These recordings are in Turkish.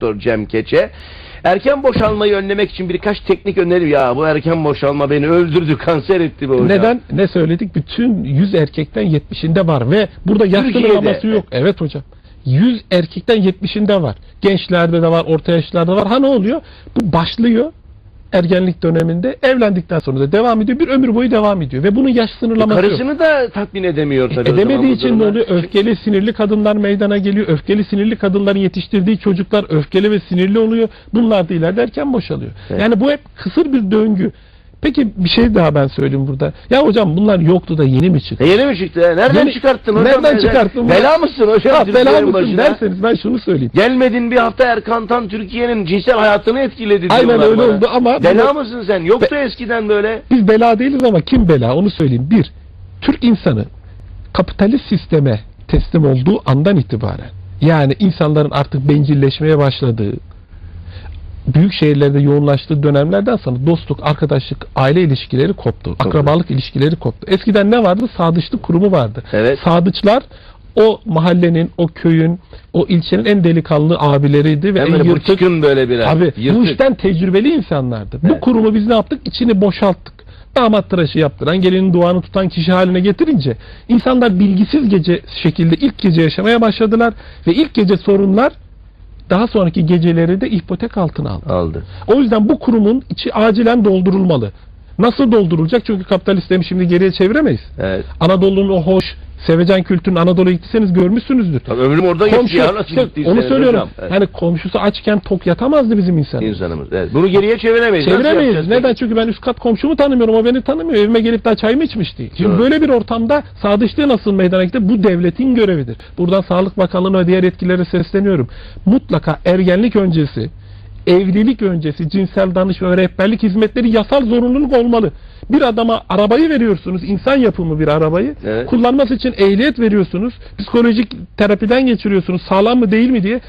Doktor Cem Keçe. Erken boşalmayı önlemek için birkaç teknik öneri ya bu erken boşalma beni öldürdü kanser etti be hocam. Neden? Ne söyledik? Bütün 100 erkekten 70'inde var ve burada yaş sınırlaması yok. Evet hocam. 100 erkekten 70'inde var. Gençlerde de var, orta yaşlarda var. Ha ne oluyor? Bu başlıyor ergenlik döneminde evlendikten sonra da devam ediyor. Bir ömür boyu devam ediyor ve bunun yaş sınırlaması yok. Karısını da tatmin edemiyor tabii. Edemediği için ne oluyor? Öfkeli, sinirli kadınlar meydana geliyor. Öfkeli, sinirli kadınların yetiştirdiği çocuklar öfkeli ve sinirli oluyor. Bunlar da ileride erken boşalıyor. Evet. Yani bu hep kısır bir döngü. Peki bir şey daha ben söyleyeyim burada. Ya hocam bunlar yoktu da yeni mi çıktı? E yeni mi çıktı? ya? Nereden Yeni- çıkarttın hocam? Nereden Sen- çıkarttın? Bela mısın hocam? Ha, bela mısın başına? derseniz ben şunu söyleyeyim. Gelmedin bir hafta Erkan Tan Türkiye'nin cinsel hayatını etkiledi Aynen öyle bana. oldu ama Bela mısın sen? Yoktu eskiden böyle. biz bela değiliz ama kim bela onu söyleyeyim. Bir, Türk insanı kapitalist sisteme teslim olduğu andan itibaren yani insanların artık bencilleşmeye başladığı büyük şehirlerde yoğunlaştığı dönemlerden sonra dostluk, arkadaşlık, aile ilişkileri koptu. Akrabalık ilişkileri koptu. Eskiden ne vardı? Sadıçlık kurumu vardı. Evet. Sadıçlar o mahallenin, o köyün, o ilçenin en delikanlı abileriydi ve Hem en böyle yırtık bıçkın böyle biraz. Abi bu Yırtık. işten tecrübeli insanlardı. Bu Evet. kurumu biz ne yaptık? İçini boşalttık. Damat tıraşı yaptıran, gelinin duanı tutan kişi haline getirince insanlar bilgisiz gece şekilde ilk gece yaşamaya başladılar ve ilk gece sorunlar daha sonraki geceleri de ipotek altına aldı. aldı. O yüzden bu kurumun içi acilen doldurulmalı. Nasıl doldurulacak? Çünkü kapitalist sistemi şimdi geriye çeviremeyiz. Evet. Anadolu'nun o hoş, sevecen kültürünü Anadolu'ya gittiyseniz görmüşsünüzdür. Tabii ömrüm orada geçti ya nasıl işte gittiyse. onu söylüyorum. hocam. Evet. Hani komşusu açken tok yatamazdı bizim insanımız. İnsanımız. Evet. Bunu geriye çeviremeyiz. Çeviremeyiz. Neden? peki? Çünkü ben üst kat komşumu tanımıyorum. O beni tanımıyor. Evime gelip daha çay mı içmiş değil. Şimdi Doğru. böyle bir ortamda sadıçlığı nasıl meydana getir? Bu devletin görevidir. Buradan Sağlık Bakanlığı'na ve diğer yetkililere sesleniyorum. Mutlaka ergenlik öncesi, evlilik öncesi cinsel danışma ve rehberlik hizmetleri yasal zorunluluk olmalı. Bir adama arabayı veriyorsunuz, insan yapımı bir arabayı. Evet. Kullanması için ehliyet veriyorsunuz. Psikolojik terapiden geçiriyorsunuz. Sağlam mı değil mi diye.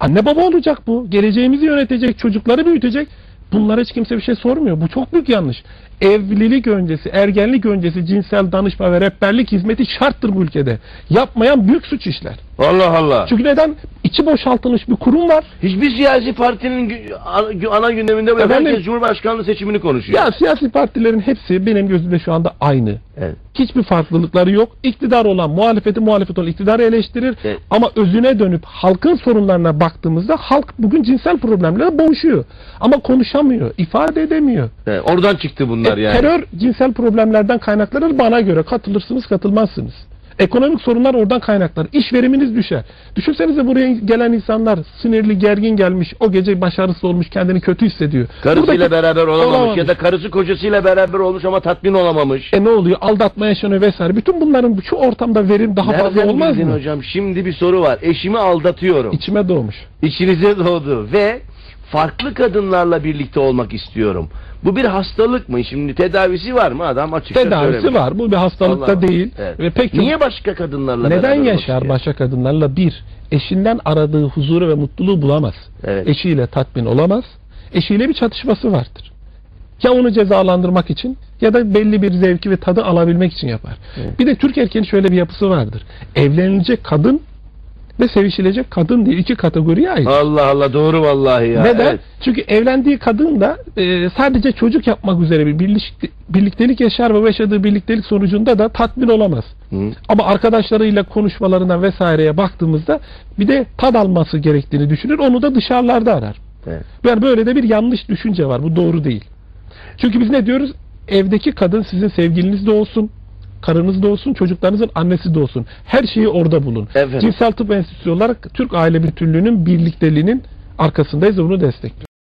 Anne baba olacak bu. Geleceğimizi yönetecek, çocukları büyütecek. Bunlara hiç kimse bir şey sormuyor. Bu çok büyük yanlış. Evlilik öncesi, ergenlik öncesi cinsel danışma ve rehberlik hizmeti şarttır bu ülkede. Yapmayan büyük suç işler. Allah Allah. Çünkü neden? İçi boşaltılmış bir kurum var. Hiçbir siyasi partinin gü- ana- ana gündeminde böyle Efendim? herkes Cumhurbaşkanlığı seçimini konuşuyor. Ya siyasi partilerin hepsi benim gözümde şu anda aynı. Evet. Hiçbir farklılıkları yok. İktidar olan muhalefeti muhalefet olan iktidarı eleştirir. Evet. Ama özüne dönüp halkın sorunlarına baktığımızda halk bugün cinsel problemlerle boğuşuyor. Ama konuşamıyor, ifade edemiyor. Evet, Oradan çıktı bunlar E, yani. Terör cinsel problemlerden kaynaklanır bana göre. Katılırsınız katılmazsınız. Ekonomik sorunlar oradan kaynaklanır. İş veriminiz düşer. Düşünsenize buraya gelen insanlar sinirli, gergin gelmiş. O gece başarısız olmuş, kendini kötü hissediyor. Karısıyla Buradaki- beraber olamamış, olamamış. ya da karısı kocasıyla beraber olmuş ama tatmin olamamış. E ne oluyor? Aldatma yaşanıyor vesaire. Bütün bunların şu ortamda verim daha fazla Nereden olmaz bildin mı? hocam? Şimdi bir soru var. Eşimi aldatıyorum. İçime doğmuş. İçinize doğdu ve farklı kadınlarla birlikte olmak istiyorum. Bu bir hastalık mı? Şimdi tedavisi var mı? Adam açıkça Tedavisi söylemiş. var. Bu bir hastalık Allah değil. Evet. Ve pek Niye başka kadınlarla neden yaşar başka kadınlarla? Bir, eşinden aradığı huzuru ve mutluluğu bulamaz. Evet. Eşiyle tatmin olamaz. Eşiyle bir çatışması vardır. Ya onu cezalandırmak için ya da belli bir zevki ve tadı alabilmek için yapar. Evet. Bir de Türk erkeğinin şöyle bir yapısı vardır. Evlenilecek kadın ve sevişilecek kadın diye iki kategoriye ait. Allah Allah doğru vallahi ya. Neden? Evet. Çünkü evlendiği kadın da e, sadece çocuk yapmak üzere bir birlik- birliktelik yaşar ve yaşadığı birliktelik sonucunda da tatmin olamaz. Hı. Ama arkadaşlarıyla konuşmalarına vesaireye baktığımızda bir de tad alması gerektiğini düşünür. Onu da dışarılarda arar. Evet. Yani böyle de bir yanlış düşünce var. Bu doğru değil. Çünkü biz ne diyoruz? Evdeki kadın sizin sevgiliniz de olsun, karınız da olsun, çocuklarınızın annesi de olsun. Her şeyi orada bulun. Efendim. Cinsel Tıp Enstitüsü olarak Türk aile bütünlüğünün birlikteliğinin arkasındayız ve bunu destekliyoruz.